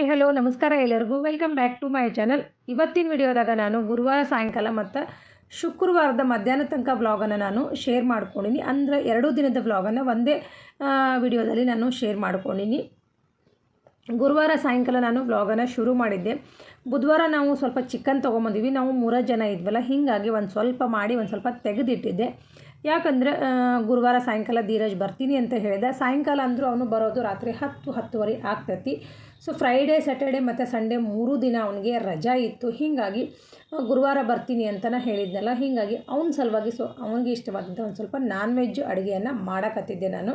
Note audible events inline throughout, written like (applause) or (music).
Hi, hello, ನಮಸ್ಕಾರ ಎಲ್ಲರಿಗೂ. Welcome back to my channel ಇವತ್ತಿನ ವಿಡಿಯೋದಾಗ ನಾನು ಗುರುವಾರ ಸಾಯಂಕಾಲ ಮತ್ತು ಶುಕ್ರವಾರದ ಮಧ್ಯಾಹ್ನ ತನಕ ವ್ಲಾಗನ್ನು ನಾನು ಶೇರ್ ಮಾಡ್ಕೊಂಡಿನಿ. ಅಂದರೆ ಎರಡು ದಿನದ ವ್ಲಾಗನ್ನು ಒಂದೇ ವಿಡಿಯೋದಲ್ಲಿ ನಾನು ಶೇರ್ ಮಾಡ್ಕೊಂಡಿನಿ. ಗುರುವಾರ ಸಾಯಂಕಾಲ ನಾನು ವ್ಲಾಗನ್ನು ಶುರು ಮಾಡಿದ್ದೆ. ಬುಧವಾರ ನಾವು ಸ್ವಲ್ಪ ಚಿಕನ್ ತೊಗೊಂಬಂದಿವಿ. ನಾವು ಮೂರ ಜನ ಇದ್ವಲ್ಲ, ಹೀಗಾಗಿ ಒಂದು ಸ್ವಲ್ಪ ಮಾಡಿ ಒಂದು ಸ್ವಲ್ಪ ತೆಗೆದಿಟ್ಟಿದ್ದೆ. ಯಾಕಂದರೆ ಗುರುವಾರ ಸಾಯಂಕಾಲ ಧೀರಜ್ ಬರ್ತೀನಿ ಅಂತ ಹೇಳಿದೆ. ಸಾಯಂಕಾಲ ಅಂದರೂ ಅವನು ಬರೋದು ರಾತ್ರಿ ಹತ್ತು, ಹತ್ತುವರೆ ಆಗ್ತೈತಿ. ಸೊ ಫ್ರೈಡೇ ಸ್ಯಾಟರ್ಡೆ ಮತ್ತು ಸಂಡೇ ಮೂರು ದಿನ ಅವನಿಗೆ ರಜಾ ಇತ್ತು. ಹೀಗಾಗಿ ಗುರುವಾರ ಬರ್ತೀನಿ ಅಂತಲೇ ಹೇಳಿದ್ನಲ್ಲ. ಹೀಗಾಗಿ ಅವನ ಸಲುವಾಗಿ ಸೊ ಅವನಿಗೆ ಇಷ್ಟವಾದಂಥ ಒಂದು ಸ್ವಲ್ಪ ನಾನ್ ವೆಜ್ ಅಡುಗೆಯನ್ನು ಮಾಡಕತ್ತಿದ್ದೆ ನಾನು.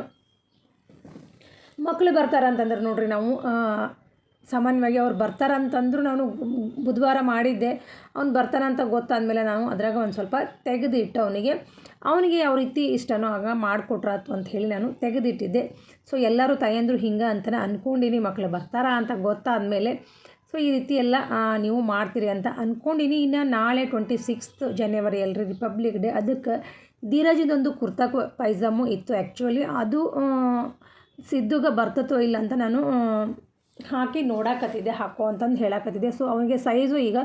ಮಕ್ಕಳು ಬರ್ತಾರೆ ಅಂತಂದ್ರೆ ನೋಡ್ರಿ ನಾವು ಸಾಮಾನ್ಯವಾಗಿ ಅವ್ರು ಬರ್ತಾರಂತಂದ್ರು ನಾನು ಬುಧವಾರ ಮಾಡಿದ್ದೆ. ಅವ್ನು ಬರ್ತಾನಂತ ಗೊತ್ತಾದ್ಮೇಲೆ ನಾನು ಅದ್ರಾಗ ಒಂದು ಸ್ವಲ್ಪ ತೆಗೆದಿಟ್ಟು ಅವನಿಗೆ. ಅವನಿಗೆ ಯಾವ ರೀತಿ ಇಷ್ಟನೋ ಆಗ ಮಾಡಿಕೊಟ್ರಾತು ಅಂತ ಹೇಳಿ ನಾನು ತೆಗೆದಿಟ್ಟಿದ್ದೆ ಸೊ ಎಲ್ಲರೂ ತಾಯಂದ್ರು ಹಿಂಗೆ ಅಂತಲೇ ಅಂದ್ಕೊಂಡಿನಿ ಮಕ್ಕಳು ಬರ್ತಾರಾ ಅಂತ ಗೊತ್ತಾದಮೇಲೆ. ಸೊ ಈ ರೀತಿ ಎಲ್ಲ ನೀವು ಮಾಡ್ತೀರಿ ಅಂತ ಅಂದ್ಕೊಂಡಿನಿ ಇನ್ನು ನಾಳೆ ಟ್ವೆಂಟಿ ಸಿಕ್ಸ್ತ್ ಜನವರಿ ಅಲ್ರಿ ರಿಪಬ್ಲಿಕ್ ಡೇ ಅದಕ್ಕೆ ಧೀರಜಿದೊಂದು ಕುರ್ತಾ ಪೈಜಾಮು ಇತ್ತು ಆ್ಯಕ್ಚುಲಿ ಅದು ಸಿದ್ದುಗೆ ಬರ್ತತೋ ಇಲ್ಲ ಅಂತ ನಾನು ಹಾಕಿ ನೋಡಾಕತ್ತಿದ್ದೆ, ಹಾಕೋ ಅಂತಂದು ಹೇಳಾಕತ್ತಿದ್ದೆ. ಸೊ ಅವನಿಗೆ ಸೈಜು ಈಗ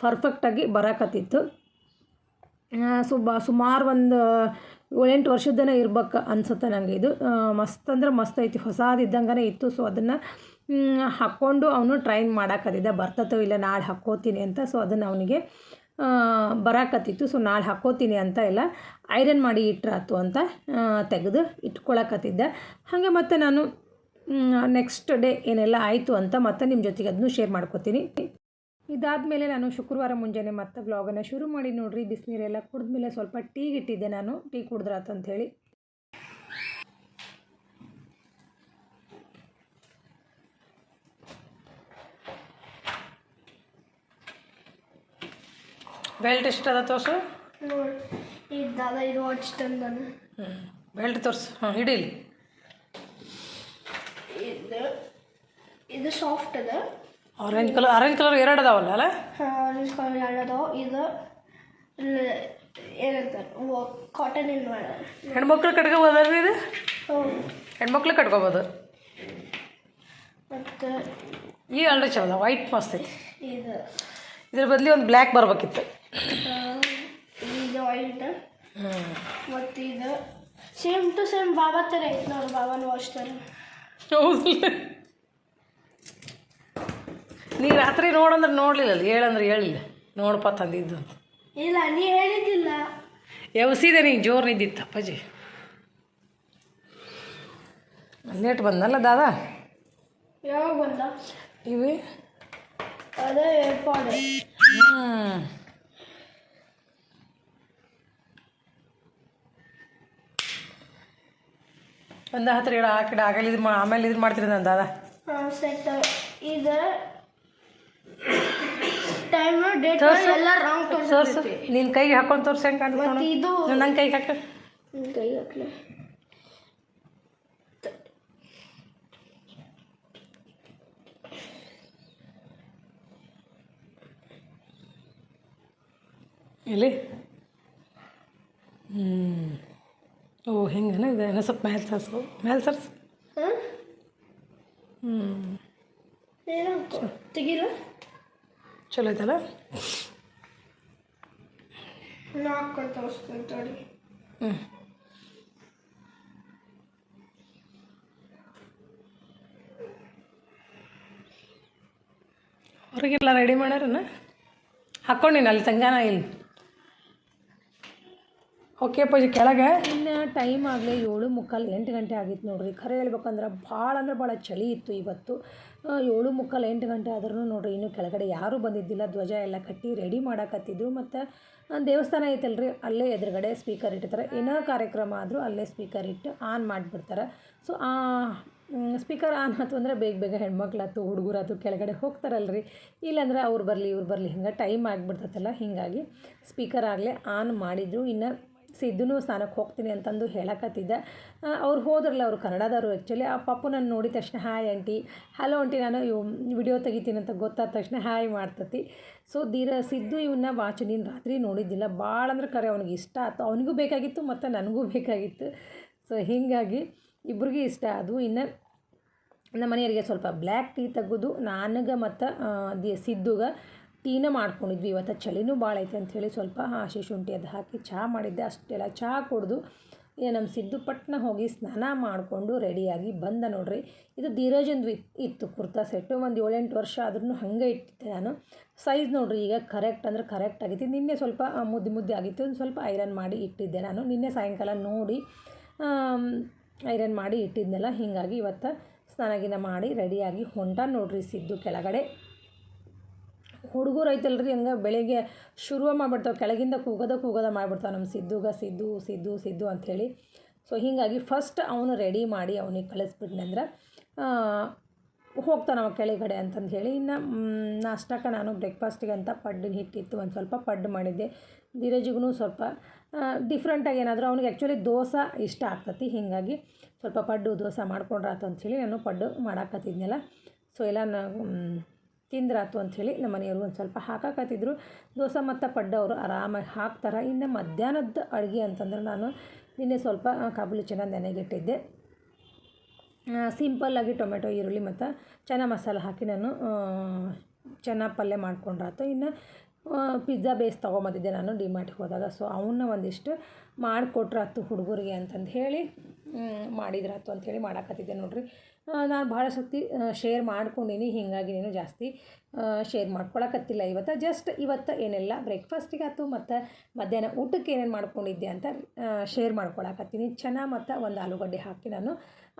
ಪರ್ಫೆಕ್ಟಾಗಿ ಬರಾಕತ್ತಿತ್ತು. ಸೊ, ಬ, ಸುಮಾರು ಒಂದು ಏಳೆಂಟು ವರ್ಷದನೇ ಇರ್ಬೇಕು ಅನ್ಸುತ್ತೆ ನನಗೆ ಇದು. ಮಸ್ತ್ ಅಂದ್ರೆ ಮಸ್ತ್ ಐತಿ ಹೊಸದಿದ್ದಂಗೆ ಇತ್ತು. ಸೊ ಅದನ್ನು ಹಾಕ್ಕೊಂಡು ಅವನು ಟ್ರೈನ್ ಮಾಡಾಕತ್ತಿದ್ದೆ. ಬರ್ತತೋ ಇಲ್ಲ, ನಾಳೆ ಹಾಕೋತೀನಿ ಅಂತ. ಸೊ ಅದನ್ನು ಅವನಿಗೆ ಬರಾಕತ್ತಿತ್ತು. ಸೊ ನಾಳೆ ಹಾಕೋತೀನಿ ಅಂತ ಎಲ್ಲ ಐರನ್ ಮಾಡಿ ಇಟ್ರಾತು ಅಂತ ತೆಗೆದು ಇಟ್ಕೊಳಕತ್ತಿದ್ದೆ. ಹಾಗೆ ಮತ್ತು ನಾನು ನೆಕ್ಸ್ಟ್ ಡೇ ಏನೆಲ್ಲ ಆಯಿತು ಅಂತ ಮತ್ತೆ ನಿಮ್ಮ ಜೊತೆಗೆ ಅದನ್ನು ಶೇರ್ ಮಾಡ್ಕೋತೀನಿ. ಇದಾದಮೇಲೆ ನಾನು ಶುಕ್ರವಾರ ಮುಂಜಾನೆ ಮತ್ತೆ ಬ್ಲಾಗನ್ನು ಶುರು ಮಾಡಿ ನೋಡ್ರಿ. ಬಿಸಿನೀರೆಲ್ಲ ಕುಡಿದ್ಮೇಲೆ ಸ್ವಲ್ಪ ಟೀಗೆ ಇಟ್ಟಿದ್ದೆ ನಾನು. ಟೀ ಕುಡಿದ್ರಾತು ಅಂಥೇಳಿ ಬೆಲ್ಟ್ ಎಷ್ಟದ ತೋರ್ಸು? ನೋಡಿ ಇದ್ದಲ್ಲ ಇದು ತಂದನ ಹ್ಞೂ ಬೆಲ್ಟ್ ತೋರ್ಸು. ಹಾಂ ಹಿಡೀಲಿ ಇದು ಇದು ಸಾಫ್ಟ್ ಅದ. ಆರೆಂಜ್ ಕಲರ್ ಆರೆಂಜ್ ಕಲರ್ ಎರಡು ಅದಾವಲ್ಲ ಅಲ್ಲ? ಆರೆಂಜ್ ಕಲರ್ ಎರಡು ಅದಾವ. ಇದು ಏನಂತಾರೆ ಕಾಟನ್ ಇನ್ ಮಾಡ ಹೆಣ್ಮಕ್ಳು ರೀ ಇದು? ಹೌದು ಹೆಣ್ಮಕ್ಳು ಕಟ್ಕೋಬೋದು. ಮತ್ತು ಈ ಅಲ್ರಿ ಚಲೋ ವೈಟ್ ಮಸ್ತ್ ಐತಿ. ಇದು. ಇದ್ರ ಬದಲಿ ಒಂದು ಬ್ಲ್ಯಾಕ್ ಬರ್ಬೇಕಿತ್ತು. ಇದು ವೈಟ್ ಮತ್ತು ಇದು ಸೇಮ್ ಟು ಸೇಮ್ ಬಾಬಾ ಥರ ಐತೆ ನೋಡಿ ಬಾಬಾನು ಥರ ಹೌದಿಲ್ಲ ನೀ ರಾತ್ರಿ ನೋಡಂದ್ರೆ ನೋಡಲಿಲ್ಲ ಹೇಳಂದ್ರೆ ಹೇಳಿಲ್ಲ ನೋಡಪ್ಪ ತಂದಿದ್ದು ಅಂತ. ಇಲ್ಲ ನೀ ಹೇಳಿದ್ದಿಲ್ಲ. ಎವಸಿದೆ ನೀ ಜೋರು ನಿದ್ದಿತ್ತು ಅಪ್ಪಾಜಿ. ಲೇಟ್ ಬಂದಲ್ಲ ದಾದಾ? ಯಾವಾಗ ಬಂದ? ಇವಿ? ಅದೇ ಏರ್ಪಾಡ್. ಹ್ಞೂ ಒಂದು ಹತ್ರ ಹೇಳ ಆ ಕಡೆ ಆಗಲ್ಲ ಇದು ಮಾ ಆಮೇಲೆ ಇದು ಮಾಡ್ತೀರಿ ನಾನು ದಾದಾ. ಸರಿ ಇದು ಟೈಮ್ ಡೇಟ್ ತೋರ್ಸು. ಎಲ್ಲ ರಾಂಗ್ ತೋರ್ಸು. ನಿನ್ನ ಕೈಗೆ ಹಾಕೊಂಡು ತೋರ್ಸಿ ಹೆಂಗೆ ಕಾಣ್ತಾವ ಮತ್ತೆ ಇದು ನನ್ನ ಕೈಗೆ ಹಾಕ. ಕೈ ಹಾಕ್ಲಿ? ಎಲ್ಲಿ? ಹ್ಞೂ ಓ ಹೆಂಗನ ಇದೆ? ಏನೋ ಸ್ವಲ್ಪ ಮೇಲೆ ಸರ್ಸು. ಮೇಲೆ ಸರ್ಸು. ಹಾಂ? ಹ್ಞೂ ಏನಂತ ತೆಗಿಲ್ಲ ಚಲೋ ಐತಲ್ಲ? ಹ್ಞೂ ಹೊರಗೆಲ್ಲ ರೆಡಿ ಮಾಡ್ಯಾರನ ಹಾಕ್ಕೊಂಡಿನ ಅಲ್ಲಿ ತಂಗಾನ ಇಲ್ಲಿ? ಓಕೆ ಅಪ್ಪಾಜಿ ಕೆಳಗೆ. ಇನ್ನು ಟೈಮ್ ಆಗಲೇ ಏಳು ಮುಕ್ಕಾಲು ಎಂಟು ಗಂಟೆ ಆಗಿತ್ತು ನೋಡ್ರಿ. ಖರೆ ಹೇಳ್ಬೇಕಂದ್ರೆ ಭಾಳ ಅಂದ್ರೆ ಭಾಳ ಚಳಿ ಇತ್ತು ಇವತ್ತು. ಏಳು ಮುಕ್ಕಾಲು ಎಂಟು ಗಂಟೆ ಆದ್ರೂ ನೋಡ್ರಿ, ಇನ್ನೂ ಕೆಳಗಡೆ ಯಾರೂ ಬಂದಿದ್ದಿಲ್ಲ. ಧ್ವಜ ಎಲ್ಲ ಕಟ್ಟಿ ರೆಡಿ ಮಾಡಕತ್ತಿದ್ರು. ಮತ್ತು ದೇವಸ್ಥಾನ ಐತಲ್ರಿ, ಅಲ್ಲೇ ಎದುರುಗಡೆ ಸ್ಪೀಕರ್ ಇಟ್ಟಿರ್ತಾರೆ. ಏನೋ ಕಾರ್ಯಕ್ರಮ ಆದರೂ ಅಲ್ಲೇ ಸ್ಪೀಕರ್ ಇಟ್ಟು ಆನ್ ಮಾಡಿಬಿಡ್ತಾರೆ. ಸೊ ಸ್ಪೀಕರ್ ಆನ್ ಆಯ್ತು ಅಂದರೆ ಬೇಗ ಬೇಗ ಹೆಣ್ಮಕ್ಳಾತು, ಹುಡುಗರಾತು ಕೆಳಗಡೆ ಹೋಗ್ತಾರಲ್ರಿ. ಇಲ್ಲಾಂದ್ರೆ ಅವ್ರು ಬರಲಿ, ಇವ್ರು ಬರಲಿ, ಹಿಂಗೆ ಟೈಮ್ ಆಗಿಬಿಡ್ತೈತಲ್ಲ, ಹೀಗಾಗಿ ಸ್ಪೀಕರ್ ಆಗಲೇ ಆನ್ ಮಾಡಿದ್ರು. ಇನ್ನು ಸಿದ್ದುನು ಸ್ನಾನಕ್ಕೆ ಹೋಗ್ತೀನಿ ಅಂತಂದು ಹೇಳಕತ್ತಿದ್ದೆ. ಅವ್ರು ಹೋದ್ರಲ್ಲ, ಅವರು ಕನ್ನಡದವರು ಆ್ಯಕ್ಚುಲಿ ಆ ಪಪ್ಪು ನಾನು ನೋಡಿದ ತಕ್ಷಣ ಹಾಯ್ ಆಂಟಿ ಹಲೋ ಆಂಟಿ ನಾನು ಇವು ವಿಡಿಯೋ ತೆಗಿತೀನಿ ಅಂತ ಗೊತ್ತಾದ ತಕ್ಷಣ ಹಾಯ್ ಮಾಡ್ತತಿ. ಸೊ ದೀರ ಸಿದ್ದು ಇವನ್ನ ವಾಚನಿನ ನೀನು ರಾತ್ರಿ ನೋಡಿದ್ದಿಲ್ಲ. ಭಾಳ ಅಂದ್ರೆ ಕರೆ ಅವ್ನಿಗೆ ಇಷ್ಟ ಆಯ್ತು ಅವನಿಗೂ ಬೇಕಾಗಿತ್ತು ಮತ್ತು ನನಗೂ ಬೇಕಾಗಿತ್ತು. ಸೊ ಹೀಗಾಗಿ ಇಬ್ರಿಗೂ ಇಷ್ಟ ಅದು ಇನ್ನು ನಮ್ಮ ಮನೆಯವರಿಗೆ ಸ್ವಲ್ಪ ಬ್ಲ್ಯಾಕ್ ಟೀ ತೆಗೆದು, ನನಗೆ ಮತ್ತು ದಿ, ಸಿದ್ದುಗೆ ಟೀನ ಮಾಡ್ಕೊಂಡಿದ್ವಿ. ಇವತ್ತು ಚಳಿನೂ ಭಾಳ ಐತೆ ಅಂಥೇಳಿ ಸ್ವಲ್ಪ ಹಸಿ ಶುಂಠಿ ಅದು ಹಾಕಿ ಚಹಾ ಮಾಡಿದ್ದೆ. ಅಷ್ಟೆಲ್ಲ ಚಹಾ ಕುಡಿದು ನಮ್ಮ ಸಿದ್ದು ಪಟ್ನ ಹೋಗಿ ಸ್ನಾನ ಮಾಡಿಕೊಂಡು ರೆಡಿಯಾಗಿ ಬಂದ ನೋಡ್ರಿ. ಇದು ಧೀರಜಂದು ಇತ್ತು ಕುರ್ತಾ ಸೆಟ್ಟು. ಒಂದು ಏಳೆಂಟು ವರ್ಷ ಆದ್ರೂ ಹಾಗೆ ಇಟ್ಟಿದ್ದೆ ನಾನು. ಸೈಜ್ ನೋಡ್ರಿ, ಈಗ ಕರೆಕ್ಟ್ ಅಂದ್ರೆ ಕರೆಕ್ಟ್ ಆಗಿತ್ತು. ನಿನ್ನೆ ಸ್ವಲ್ಪ ಮುದ್ದೆ ಮುದ್ದೆ ಆಗಿತ್ತು. ಒಂದು ಸ್ವಲ್ಪ ಐರನ್ ಮಾಡಿ ಇಟ್ಟಿದ್ದೆ ನಾನು. ನಿನ್ನೆ ಸಾಯಂಕಾಲ ನೋಡಿ ಐರನ್ ಮಾಡಿ ಇಟ್ಟಿದ್ನಲ್ಲ, ಹೀಗಾಗಿ ಇವತ್ತು ಸ್ನಾನಗಿನ ಮಾಡಿ ರೆಡಿಯಾಗಿ ಹೊಂಟ ನೋಡ್ರಿ ಸಿದ್ದು ಕೆಳಗಡೆ. ಹುಡುಗರು ಐತಲ್ರಿ ಹಂಗೆ ಬೆಳಿಗ್ಗೆ ಶುರು ಮಾಡಿಬಿಡ್ತಾವೆ, ಕೆಳಗಿಂದ ಕೂಗೋದ ಕೂಗೋದ ಮಾಡಿಬಿಡ್ತಾವೆ ನಮ್ಮ ಸಿದ್ದುಗ, ಸಿದ್ದು ಸಿದ್ದು ಸಿದ್ದು ಅಂಥೇಳಿ ಸೊ ಹೀಗಾಗಿ ಫಸ್ಟ್ ಅವನು ರೆಡಿ ಮಾಡಿ ಅವನಿಗೆ ಕಳಿಸ್ಬಿಟ್ನಂದ್ರೆ ಹೋಗ್ತಾನೆ ಅವ ಕೆಳಗಡೆ ಅಂತಂದು ಹೇಳಿ ಇನ್ನು ನಾಷ್ಟಕ್ಕೆ ನಾನು ಬ್ರೇಕ್ಫಾಸ್ಟಿಗೆ ಅಂತ ಪಡ್ಡು ಹಿಟ್ಟಿತ್ತು, ಒಂದು ಸ್ವಲ್ಪ ಪಡ್ಡು ಮಾಡಿದ್ದೆ. ಧೀರಜಿಗೂ ಸ್ವಲ್ಪ ಡಿಫ್ರೆಂಟಾಗಿ ಏನಾದರೂ ಅವ್ನಿಗೆ ಆ್ಯಕ್ಚುಲಿ ದೋಸೆ ಇಷ್ಟ ಆಗ್ತತಿ, ಹೀಗಾಗಿ ಸ್ವಲ್ಪ ಪಡ್ಡು ದೋಸೆ ಮಾಡ್ಕೊಂಡ್ರಾತು ಹೇಳಿ ನಾನು ಪಡ್ಡು ಮಾಡಾಕತ್ತಿದ್ನಲ್ಲ. ಸೊ ಎಲ್ಲ ನಾ ತಿಂದ್ರಾತು ಅಂಥೇಳಿ ನಮ್ಮ ಮನೆಯವರು ಒಂದು ಸ್ವಲ್ಪ ಹಾಕಾಕತ್ತಿದ್ರು. ದೋಸೆ ಮತ್ತು ಪಡ್ಡವರು ಆರಾಮಾಗಿ ಹಾಕ್ತಾರೆ. ಇನ್ನು ಮಧ್ಯಾಹ್ನದ ಅಡುಗೆ ಅಂತಂದ್ರೆ ನಾನು ನಿನ್ನೆ ಸ್ವಲ್ಪ ಕಾಬುಲಿ ಚೆನ್ನಾಗಿ ನೆನೆಗಿಟ್ಟಿದ್ದೆ ಸಿಂಪಲ್ಲಾಗಿ ಟೊಮೆಟೊ, ಈರುಳ್ಳಿ ಮತ್ತು ಚೆನ್ನಾಗಿ ಮಸಾಲೆ ಹಾಕಿ ನಾನು ಚೆನ್ನಾಗಿ ಪಲ್ಯ ಮಾಡ್ಕೊಂಡ್ರಾತು. ಇನ್ನು ಪಿಜ್ಜಾ ಬೇಸ್ ತೊಗೊಂಬಂದಿದ್ದೆ ನಾನು ಡಿಮಾರ್ಟ್ಗೆ ಹೋದಾಗ. ಸೊ, ಅವನ್ನ ಒಂದಿಷ್ಟು ಮಾಡಿಕೊಟ್ರಾತು ಹುಡುಗರಿಗೆ ಅಂತಂದು ಹೇಳಿ ಮಾಡಿದ್ರಾತು ಅಂಥೇಳಿ ಮಾಡಾಕತ್ತಿದ್ದೆ ನೋಡಿರಿ. ನಾನು ಭಾಳ ಸತಿ ಶೇರ್ ಮಾಡ್ಕೊಂಡೀನಿ, ಹೀಗಾಗಿ ನೀನು ಜಾಸ್ತಿ ಶೇರ್ ಮಾಡ್ಕೊಳಕತ್ತಿಲ್ಲ. ಇವತ್ತು ಜಸ್ಟ್ ಇವತ್ತು ಏನೆಲ್ಲ ಬ್ರೇಕ್ಫಾಸ್ಟಿಗೆ ಆಯಿತು ಮತ್ತು ಮಧ್ಯಾಹ್ನ ಊಟಕ್ಕೆ ಏನೇನು ಮಾಡ್ಕೊಂಡಿದ್ದೆ ಅಂತ ಶೇರ್ ಮಾಡ್ಕೊಳಕತ್ತೀನಿ. ಚೆನ್ನಾಗಿ ಮತ್ತು ಒಂದು ಆಲೂಗಡ್ಡೆ ಹಾಕಿ ನಾನು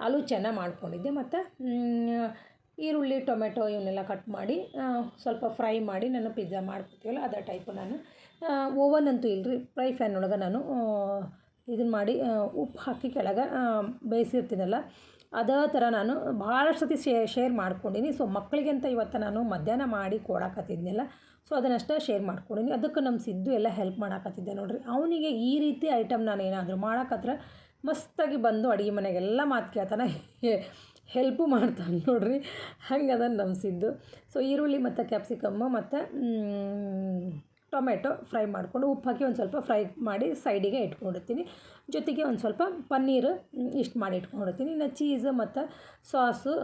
ಆಲೂ ಚೆನ್ನಾಗಿ ಮಾಡ್ಕೊಂಡಿದ್ದೆ. ಮತ್ತು ಈರುಳ್ಳಿ, ಟೊಮೆಟೊ ಇವನ್ನೆಲ್ಲ ಕಟ್ ಮಾಡಿ ಸ್ವಲ್ಪ ಫ್ರೈ ಮಾಡಿ ನಾನು ಪಿಜ್ಜಾ ಮಾಡ್ಕೊತೀವಲ್ಲ, ಅದೇ ಟೈಪು ನಾನು ಓವನ್ ಅಂತೂ ಇಲ್ಲರಿ ಫ್ರೈ ಫ್ಯಾನ್ ಒಳಗೆ ನಾನು ಇದನ್ನು ಮಾಡಿ ಉಪ್ಪು ಹಾಕಿ ಕೆಳಗೆ ಬೇಯಿಸಿರ್ತೀನಲ್ಲ ಅದೇ ಥರ ನಾನು ಭಾಳಷ್ಟು ಸತಿ ಶೇರ್ ಮಾಡ್ಕೊಂಡೀನಿ. ಸೊ ಮಕ್ಕಳಿಗೆ ಅಂತ ಇವತ್ತು ನಾನು ಮಧ್ಯಾಹ್ನ ಮಾಡಿ ಕೊಡಾಕತ್ತಿದ್ನಲ್ಲ, ಸೊ, ಅದನ್ನಷ್ಟೇ ಶೇರ್ ಮಾಡ್ಕೊಂಡೀನಿ. ಅದಕ್ಕೆ ನಮ್ಮ ಸಿದ್ದು ಎಲ್ಲ ಹೆಲ್ಪ್ ಮಾಡಾಕತ್ತಿದ್ದೆ ನೋಡ್ರಿ. ಅವನಿಗೆ ಈ ರೀತಿ ಐಟಮ್ ನಾನು ಏನಾದರೂ ಮಾಡಾಕತ್ರ ಮಸ್ತಾಗಿ ಬಂದು ಅಡುಗೆ ಮನೆಗೆಲ್ಲ ಮಾತು ಕೇಳ್ತಾನೆ. ಹೆಲ್ಪು ಮಾಡ್ತಾನೆ ನೋಡ್ರಿ. ಹಂಗದ ನಮ್ಮ ಸಿದ್ದು. ಸೊ, ಈರುಳ್ಳಿ ಮತ್ತು ಕ್ಯಾಪ್ಸಿಕಮ್ಮು ಮತ್ತು ಟೊಮೆಟೊ ಫ್ರೈ ಮಾಡಿಕೊಂಡು ಉಪ್ಪು ಹಾಕಿ ಒಂದು ಸ್ವಲ್ಪ ಫ್ರೈ ಮಾಡಿ ಸೈಡಿಗೆ ಇಟ್ಕೊಂಡಿರ್ತೀನಿ. ಜೊತೆಗೆ ಒಂದು ಸ್ವಲ್ಪ ಪನ್ನೀರು ಇಷ್ಟು ಮಾಡಿ ಇಟ್ಕೊಂಡಿರ್ತೀನಿ. ಇನ್ನು ಚೀಸ್ ಮತ್ತು ಸಾಸು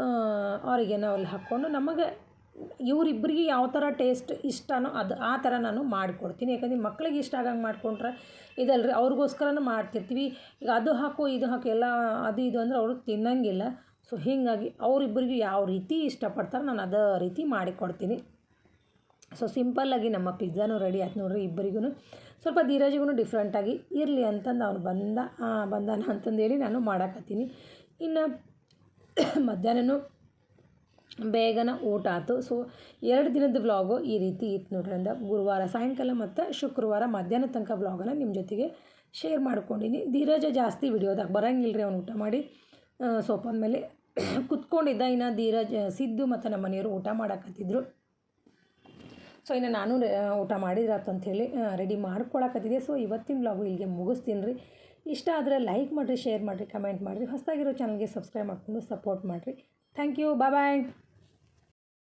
ಆರಿಗೆನೋ ಅಲ್ಲಿ ಹಾಕ್ಕೊಂಡು ನಮಗೆ ಇವರಿಬ್ಬರಿಗೆ ಯಾವ ಥರ ಟೇಸ್ಟ್ ಇಷ್ಟನೋ ಅದು ಆ ಥರ ನಾನು ಮಾಡಿಕೊಡ್ತೀನಿ. ಯಾಕಂದ್ರೆ ಮಕ್ಳಿಗೆ ಇಷ್ಟ ಆಗಂಗೆ ಮಾಡಿಕೊಂಡ್ರೆ ಇದಲ್ರಿ ಅವ್ರಿಗೋಸ್ಕರನೂ ಮಾಡ್ತಿರ್ತೀವಿ. ಈಗ ಅದು ಹಾಕು, ಇದು ಹಾಕು, ಎಲ್ಲ ಅದು ಇದು ಅಂದ್ರೆ ಅವರು ತಿನ್ನಂಗಿಲ್ಲ. ಸೊ, ಹೀಗಾಗಿ ಅವರಿಬ್ಬರಿಗೂ ಯಾವ ರೀತಿ ಇಷ್ಟಪಡ್ತಾರೆ ನಾನು ಅದೇ ರೀತಿ ಮಾಡಿಕೊಡ್ತೀನಿ. ಸೊ ಸಿಂಪಲ್ಲಾಗಿ ನಮ್ಮ ಪಿಜ್ಜಾನು ರೆಡಿ ಆಯ್ತು ನೋಡ್ರಿ ಇಬ್ಬರಿಗೂ ಸ್ವಲ್ಪ ಧೀರಜಿಗೂ ಡಿಫ್ರೆಂಟಾಗಿ ಇರಲಿ ಅಂತಂದು ಅವ್ನು ಬಂದ ಬಂದಾನ ಅಂತಂದೇಳಿ ನಾನು ಮಾಡಾಕತ್ತೀನಿ. ಇನ್ನು (coughs) ಮಧ್ಯಾಹ್ನನೂ ಬೇಗನ ಊಟ ಆಯ್ತು ಸೊ ಎರಡು ದಿನದ ವ್ಲಾಗು ಈ ರೀತಿ ಇತ್ತು ನೋಡ್ರಿ ಅಂದ. ಗುರುವಾರ ಸಾಯಂಕಾಲ ಮತ್ತು ಶುಕ್ರವಾರ ಮಧ್ಯಾಹ್ನ ತನಕ ವ್ಲಾಗನ್ನು ನಿಮ್ಮ ಜೊತೆಗೆ ಶೇರ್ ಮಾಡ್ಕೊಂಡಿನಿ. ಧೀರಜ ಜಾಸ್ತಿ ವಿಡಿಯೋದಾಗ ಬರಂಗಿಲ್ಲ ರೀ ಅವ್ನು ಊಟ ಮಾಡಿ. ಸೋಪಾದ ಮೇಲೆ (coughs) ಕುತ್ಕೊಂಡಿದ್ದ ಇನ್ನು ಧೀರಜ್, ಸಿದ್ದು ಮತ್ತು ನಮ್ಮ ಮನೆಯವರು ಊಟ ಮಾಡಾಕತ್ತಿದ್ರು. ಸೊ ಇನ್ನು ನಾನು ಊಟ ಮಾಡಿದ್ರೆ ಅಂಥೇಳಿ ರೆಡಿ ಮಾಡ್ಕೊಳಕತ್ತಿದ್ದೆ. ಸೊ ಇವತ್ತಿನ ಬ್ಲಾಗು ಇಲ್ಲಿಗೆ ಮುಗಿಸ್ತೀನಿ ರೀ. ಇಷ್ಟ ಆದರೆ ಲೈಕ್ ಮಾಡಿರಿ ಶೇರ್ ಮಾಡಿರಿ ಕಮೆಂಟ್ ಮಾಡಿರಿ. ಹೊಸದಾಗಿರೋ ಚಾನಲ್ಗೆ ಸಬ್ಸ್ಕ್ರೈಬ್ ಮಾಡಿಕೊಂಡು ಸಪೋರ್ಟ್ ಮಾಡಿರಿ. Thank you bye bye